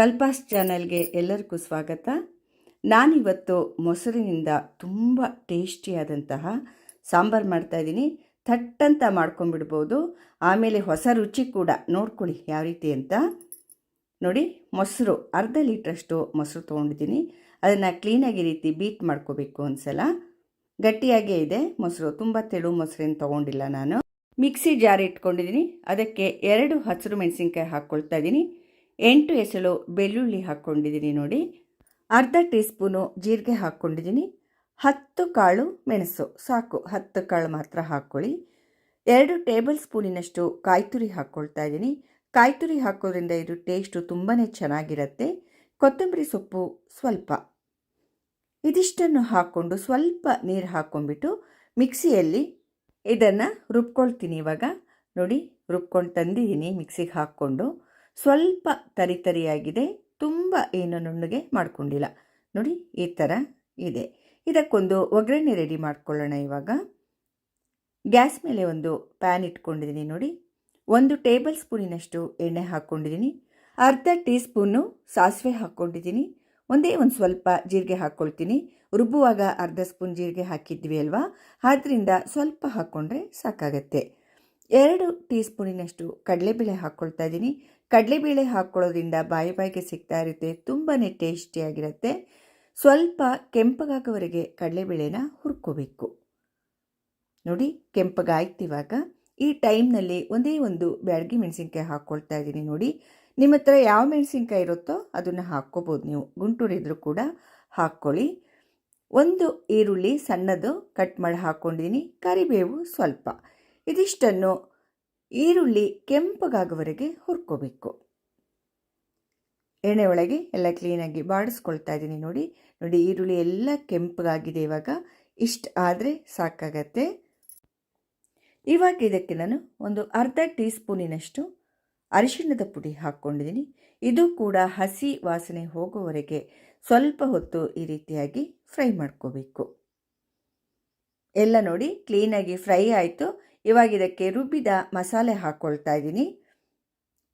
ಕಲ್ಪಾಸ್ ಚಾನಲ್ಗೆ ಎಲ್ಲರಿಗೂ ಸ್ವಾಗತ. ನಾನಿವತ್ತು ಮೊಸರಿನಿಂದ ತುಂಬ ಟೇಸ್ಟಿಯಾದಂತಹ ಸಾಂಬಾರು ಮಾಡ್ತಾಯಿದ್ದೀನಿ ಥಟ್ಟಂತ ಮಾಡ್ಕೊಂಬಿಡ್ಬೋದು ಆಮೇಲೆ ಹೊಸ ರುಚಿ ಕೂಡ ನೋಡ್ಕೊಳ್ಳಿ ಯಾವ ರೀತಿ ಅಂತ. ನೋಡಿ, ಮೊಸರು, ಅರ್ಧ ಲೀಟ್ರಷ್ಟು ಮೊಸರು ತೊಗೊಂಡಿದ್ದೀನಿ. ಅದನ್ನು ಕ್ಲೀನಾಗಿ ರೀತಿ ಬೀಟ್ ಮಾಡ್ಕೋಬೇಕು ಒಂದ್ಸಲ. ಗಟ್ಟಿಯಾಗೇ ಇದೆ. ಮೊಸರು, ತುಂಬ ತೆಳು ಮೊಸರೇನು ತೊಗೊಂಡಿಲ್ಲ ನಾನು. ಮಿಕ್ಸಿ ಜಾರ್ ಇಟ್ಕೊಂಡಿದ್ದೀನಿ. ಅದಕ್ಕೆ ಎರಡು ಹಸಿರು ಮೆಣಸಿನ್ಕಾಯಿ ಹಾಕ್ಕೊಳ್ತಾ ಇದ್ದೀನಿ. ಎಂಟು ಎಸಳು ಬೆಳ್ಳುಳ್ಳಿ ಹಾಕ್ಕೊಂಡಿದ್ದೀನಿ ನೋಡಿ. ಅರ್ಧ ಟೀ ಸ್ಪೂನು ಜೀರಿಗೆ ಹಾಕ್ಕೊಂಡಿದ್ದೀನಿ. ಹತ್ತು ಕಾಳು ಮೆಣಸು, ಸಾಕು. ಹತ್ತು ಕಾಳು ಮಾತ್ರ ಹಾಕ್ಕೊಳ್ಳಿ ಎರಡು ಟೇಬಲ್ ಸ್ಪೂನಿನಷ್ಟು ಕಾಯ್ತುರಿ ಹಾಕ್ಕೊಳ್ತಾ ಇದ್ದೀನಿ. ಕಾಯ್ತುರಿ ಹಾಕೋದ್ರಿಂದ ಇದು ಟೇಸ್ಟು ತುಂಬಾ ಚೆನ್ನಾಗಿರುತ್ತೆ. ಕೊತ್ತಂಬರಿ ಸೊಪ್ಪು ಸ್ವಲ್ಪ. ಇದಿಷ್ಟನ್ನು ಹಾಕ್ಕೊಂಡು ಸ್ವಲ್ಪ ನೀರು ಹಾಕ್ಕೊಂಡ್ಬಿಟ್ಟು ಮಿಕ್ಸಿಯಲ್ಲಿ ಇದನ್ನು ರುಬ್ಕೊಳ್ತೀನಿ ಇವಾಗ. ನೋಡಿ, ರುಬ್ಕೊಂಡು ತಂದಿದ್ದೀನಿ ಮಿಕ್ಸಿಗೆ ಹಾಕ್ಕೊಂಡು. ಸ್ವಲ್ಪ ತರಿತರಿಯಾಗಿದೆ ತುಂಬ ಏನು ನುಣ್ಣಗೆ ಮಾಡ್ಕೊಂಡಿಲ್ಲ. ನೋಡಿ, ಈ ಥರ ಇದೆ. ಇದಕ್ಕೊಂದು ಒಗ್ಗರಣೆ ರೆಡಿ ಮಾಡ್ಕೊಳ್ಳೋಣ ಇವಾಗ. ಗ್ಯಾಸ್ ಮೇಲೆ ಒಂದು ಪ್ಯಾನ್ ಇಟ್ಕೊಂಡಿದ್ದೀನಿ ನೋಡಿ. ಒಂದು ಟೇಬಲ್ ಸ್ಪೂನಿನಷ್ಟು ಎಣ್ಣೆ ಹಾಕ್ಕೊಂಡಿದ್ದೀನಿ. ಅರ್ಧ ಟೀ ಸ್ಪೂನು ಸಾಸಿವೆ ಹಾಕ್ಕೊಂಡಿದ್ದೀನಿ. ಒಂದೇ ಒಂದು ಸ್ವಲ್ಪ ಜೀರಿಗೆ ಹಾಕ್ಕೊಳ್ತೀನಿ. ರುಬ್ಬುವಾಗ ಅರ್ಧ ಸ್ಪೂನ್ ಜೀರಿಗೆ ಹಾಕಿದ್ವಿ ಅಲ್ವಾ? ಆದ್ದರಿಂದ ಸ್ವಲ್ಪ ಹಾಕ್ಕೊಂಡ್ರೆ ಸಾಕಾಗತ್ತೆ. ಎರಡು ಟೀ ಸ್ಪೂನಿನಷ್ಟು ಕಡಲೆಬೇಳೆ ಹಾಕ್ಕೊಳ್ತಾ ಇದ್ದೀನಿ. ಕಡಲೆಬೇಳೆ ಹಾಕ್ಕೊಳ್ಳೋದ್ರಿಂದ ಬಾಯಿ ಬಾಯಿಗೆ ಸಿಗ್ತಾ ಇರುತ್ತೆ ತುಂಬಾ ಟೇಸ್ಟಿಯಾಗಿರುತ್ತೆ. ಸ್ವಲ್ಪ ಕೆಂಪಗಾಗೋವರೆಗೆ ಕಡಲೆಬೇಳೆನ ಹುರ್ಕೋಬೇಕು. ನೋಡಿ, ಕೆಂಪಗಾಯ್ತಿವಾಗ ಈ ಟೈಮ್ನಲ್ಲಿ ಒಂದೇ ಒಂದು ಬ್ಯಾಡಗಿ ಮೆಣಸಿನ್ಕಾಯಿ ಹಾಕ್ಕೊಳ್ತಾ ಇದ್ದೀನಿ ನೋಡಿ. ನಿಮ್ಮ ಹತ್ರ ಯಾವ ಮೆಣಸಿನ್ಕಾಯಿ ಇರುತ್ತೋ ಅದನ್ನು ಹಾಕ್ಕೋಬೋದು ನೀವು. ಗುಂಟೂರಿದ್ರೂ ಕೂಡ ಹಾಕ್ಕೊಳ್ಳಿ. ಒಂದು ಈರುಳ್ಳಿ ಸಣ್ಣದು ಕಟ್ ಮಾಡಿ ಹಾಕ್ಕೊಂಡಿದ್ದೀನಿ, ಕರಿಬೇವು ಸ್ವಲ್ಪ. ಇದಿಷ್ಟನ್ನು ಈರುಳ್ಳಿ ಕೆಂಪಗಾಗುವವರೆಗೆ ಹುರ್ಕೋಬೇಕು. ಎಣ್ಣೆ ಒಳಗೆ ಎಲ್ಲ ಕ್ಲೀನಾಗಿ ಬಾಡಿಸ್ಕೊಳ್ತಾ ಇದ್ದೀನಿ ನೋಡಿ. ನೋಡಿ, ಈರುಳ್ಳಿ ಎಲ್ಲ ಕೆಂಪಗಾಗಿದೆ ಇವಾಗ. ಇಷ್ಟು ಆದರೆ ಸಾಕಾಗತ್ತೆ. ಇವಾಗ ಇದಕ್ಕೆ ನಾನು ಒಂದು ಅರ್ಧ ಟೀ ಸ್ಪೂನಿನಷ್ಟು ಅರಿಶಿಣದ ಪುಡಿ ಹಾಕ್ಕೊಂಡಿದ್ದೀನಿ. ಇದು ಕೂಡ ಹಸಿ ವಾಸನೆ ಹೋಗುವವರೆಗೆ ಸ್ವಲ್ಪ ಹೊತ್ತು ಈ ರೀತಿಯಾಗಿ ಫ್ರೈ ಮಾಡ್ಕೋಬೇಕು. ಎಲ್ಲ ನೋಡಿ ಕ್ಲೀನಾಗಿ ಫ್ರೈ ಆಯಿತು. ಇವಾಗ ಇದಕ್ಕೆ ರುಬ್ಬಿದ ಮಸಾಲೆ ಹಾಕ್ಕೊಳ್ತಾ ಇದ್ದೀನಿ.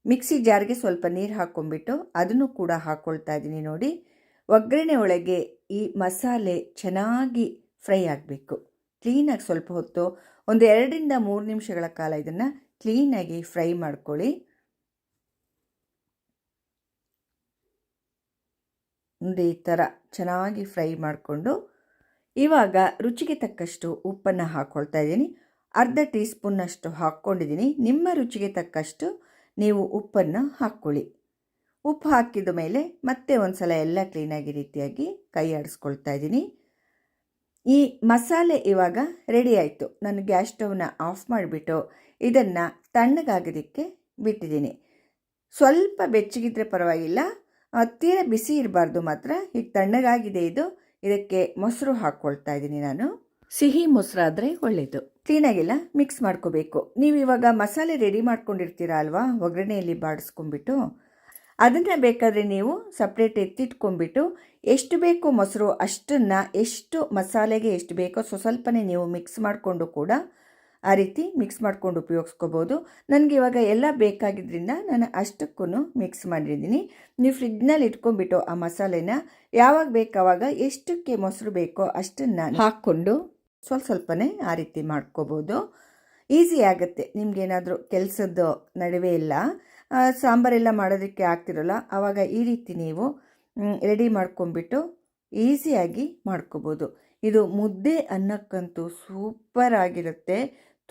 ಮಿಕ್ಸಿ ಜಾರ್ಗೆ ಸ್ವಲ್ಪ ನೀರು ಹಾಕ್ಕೊಂಬಿಟ್ಟು ಅದನ್ನು ಕೂಡ ಹಾಕ್ಕೊಳ್ತಾ ಇದ್ದೀನಿ ನೋಡಿ. ಒಗ್ಗರಣೆ ಒಳಗೆ ಈ ಮಸಾಲೆ ಚೆನ್ನಾಗಿ ಫ್ರೈ ಆಗಬೇಕು. ಕ್ಲೀನಾಗಿ ಸ್ವಲ್ಪ ಹೊತ್ತು ಒಂದು ಎರಡರಿಂದ ಮೂರು ನಿಮಿಷಗಳ ಕಾಲ ಇದನ್ನು ಕ್ಲೀನಾಗಿ ಫ್ರೈ ಮಾಡ್ಕೊಳ್ಳಿ. ಒಂದು ಈ ಥರ ಚೆನ್ನಾಗಿ ಫ್ರೈ ಮಾಡಿಕೊಂಡು ಇವಾಗ ರುಚಿಗೆ ತಕ್ಕಷ್ಟು ಉಪ್ಪನ್ನು ಹಾಕ್ಕೊಳ್ತಾ ಇದ್ದೀನಿ. ಅರ್ಧ ಟೀ ಸ್ಪೂನ್ನಷ್ಟು ಹಾಕ್ಕೊಂಡಿದ್ದೀನಿ. ನಿಮ್ಮ ರುಚಿಗೆ ತಕ್ಕಷ್ಟು ನೀವು ಉಪ್ಪನ್ನು ಹಾಕ್ಕೊಳ್ಳಿ. ಉಪ್ಪು ಹಾಕಿದ ಮೇಲೆ ಮತ್ತೆ ಒಂದು ಸಲ ಎಲ್ಲ ಕ್ಲೀನಾಗಿ ರೀತಿಯಾಗಿ ಕೈ ಆಡಿಸ್ಕೊಳ್ತಾ ಇದ್ದೀನಿ. ಈ ಮಸಾಲೆ ಇವಾಗ ರೆಡಿ ಆಯಿತು. ನಾನು ಗ್ಯಾಸ್ ಸ್ಟೌವ್ನ ಆಫ್ ಮಾಡಿಬಿಟ್ಟು ಇದನ್ನು ತಣ್ಣಗಾಗೋದಕ್ಕೆ ಬಿಟ್ಟಿದ್ದೀನಿ. ಸ್ವಲ್ಪ ಬೆಚ್ಚಗಿದ್ರೆ ಪರವಾಗಿಲ್ಲ. ತೀರ ಬಿಸಿ ಇರಬಾರ್ದು ಮಾತ್ರ. ಈಗ ತಣ್ಣಗಾಗಿದೆ ಇದು. ಇದಕ್ಕೆ ಮೊಸರು ಹಾಕ್ಕೊಳ್ತಾ ಇದ್ದೀನಿ ನಾನು. ಸಿಹಿ ಮೊಸರಾದರೆ ಒಳ್ಳೆಯದು ಕ್ಲೀನಾಗೆಲ್ಲ ಮಿಕ್ಸ್ ಮಾಡ್ಕೋಬೇಕು. ನೀವು ಇವಾಗ ಮಸಾಲೆ ರೆಡಿ ಮಾಡ್ಕೊಂಡಿರ್ತೀರ ಅಲ್ವಾ? ಒಗ್ಗರಣೆಯಲ್ಲಿ ಬಾಡಿಸ್ಕೊಂಡ್ಬಿಟ್ಟು ಅದನ್ನು ಬೇಕಾದರೆ ನೀವು ಸಪ್ರೇಟ್ ಎತ್ತಿಟ್ಕೊಂಡ್ಬಿಟ್ಟು ಎಷ್ಟು ಬೇಕು ಮೊಸರು ಅಷ್ಟನ್ನು ಎಷ್ಟು ಮಸಾಲೆಗೆ ಎಷ್ಟು ಬೇಕೋ ಸೊ ಸ್ವಲ್ಪನೇ ನೀವು ಮಿಕ್ಸ್ ಮಾಡಿಕೊಂಡು ಕೂಡ ಆ ರೀತಿ ಮಿಕ್ಸ್ ಮಾಡ್ಕೊಂಡು ಉಪಯೋಗಿಸ್ಕೋಬೋದು. ನನಗೆ ಇವಾಗ ಎಲ್ಲ ಬೇಕಾಗಿದ್ದರಿಂದ ನಾನು ಅಷ್ಟಕ್ಕೂ ಮಿಕ್ಸ್ ಮಾಡಿದ್ದೀನಿ. ನೀವು ಫ್ರಿಜ್ನಲ್ಲಿ ಇಟ್ಕೊಂಡ್ಬಿಟ್ಟು ಆ ಮಸಾಲೆನ ಯಾವಾಗ ಬೇಕಾವಾಗ ಎಷ್ಟಕ್ಕೆ ಮೊಸರು ಬೇಕೋ ಅಷ್ಟನ್ನು ಹಾಕ್ಕೊಂಡು ಸ್ವಲ್ಪ ಸ್ವಲ್ಪನೇ ಆ ರೀತಿ ಮಾಡ್ಕೋಬೋದು. ಈಸಿ ಆಗುತ್ತೆ. ನಿಮಗೇನಾದರೂ ಕೆಲಸದ್ದು ನಡುವೆ ಇಲ್ಲ. ಸಾಂಬಾರೆಲ್ಲ ಮಾಡೋದಕ್ಕೆ ಆಗ್ತಿರಲ್ಲ. ಆವಾಗ ಈ ರೀತಿ ನೀವು ರೆಡಿ ಮಾಡ್ಕೊಂಬಿಟ್ಟು ಈಸಿಯಾಗಿ ಮಾಡ್ಕೋಬೋದು. ಇದು ಮುದ್ದೆ ಅನ್ನಕ್ಕಂತೂ ಸೂಪರ್ ಆಗಿರುತ್ತೆ.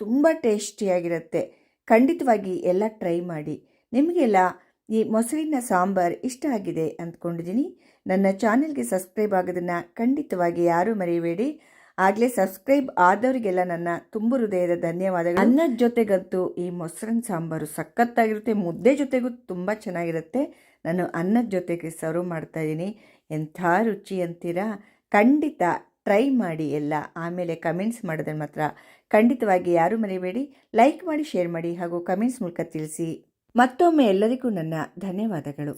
ತುಂಬ ಟೇಸ್ಟಿಯಾಗಿರುತ್ತೆ ಖಂಡಿತವಾಗಿ ಎಲ್ಲ ಟ್ರೈ ಮಾಡಿ. ನಿಮಗೆಲ್ಲ ಈ ಮೊಸರಿನ ಸಾಂಬಾರು ಇಷ್ಟ ಆಗಿದೆ ಅಂದ್ಕೊಂಡಿದ್ದೀನಿ. ನನ್ನ ಚಾನೆಲ್ಗೆ ಸಬ್ಸ್ಕ್ರೈಬ್ ಆಗೋದನ್ನು ಖಂಡಿತವಾಗಿ ಯಾರೂ ಮರೆಯಬೇಡಿ ಆಗಲೇ ಸಬ್ಸ್ಕ್ರೈಬ್ ಆದವರಿಗೆಲ್ಲ ನನ್ನ ತುಂಬ ಹೃದಯದ ಧನ್ಯವಾದಗಳು. ಅನ್ನದ ಜೊತೆಗಂತೂ ಈ ಮೊಸರನ್ನ ಸಾಂಬಾರು ಸಖತ್ತಾಗಿರುತ್ತೆ, ಮುದ್ದೆ ಜೊತೆಗೂ ತುಂಬ ಚೆನ್ನಾಗಿರುತ್ತೆ. ನಾನು ಅನ್ನದ ಜೊತೆಗೆ ಸರ್ವ್ ಮಾಡ್ತಾಯಿದ್ದೀನಿ ಎಂಥ ರುಚಿ ಅಂತೀರಾ? ಖಂಡಿತ ಟ್ರೈ ಮಾಡಿ ಎಲ್ಲ. ಆಮೇಲೆ ಕಮೆಂಟ್ಸ್ ಮಾಡೋದನ್ನು ಮಾತ್ರ ಖಂಡಿತವಾಗಿ ಯಾರೂ ಮರಿಬೇಡಿ. ಲೈಕ್ ಮಾಡಿ, ಶೇರ್ ಮಾಡಿ ಹಾಗೂ ಕಮೆಂಟ್ಸ್ ಮೂಲಕ ತಿಳಿಸಿ. ಮತ್ತೊಮ್ಮೆ ಎಲ್ಲರಿಗೂ ನನ್ನ ಧನ್ಯವಾದಗಳು.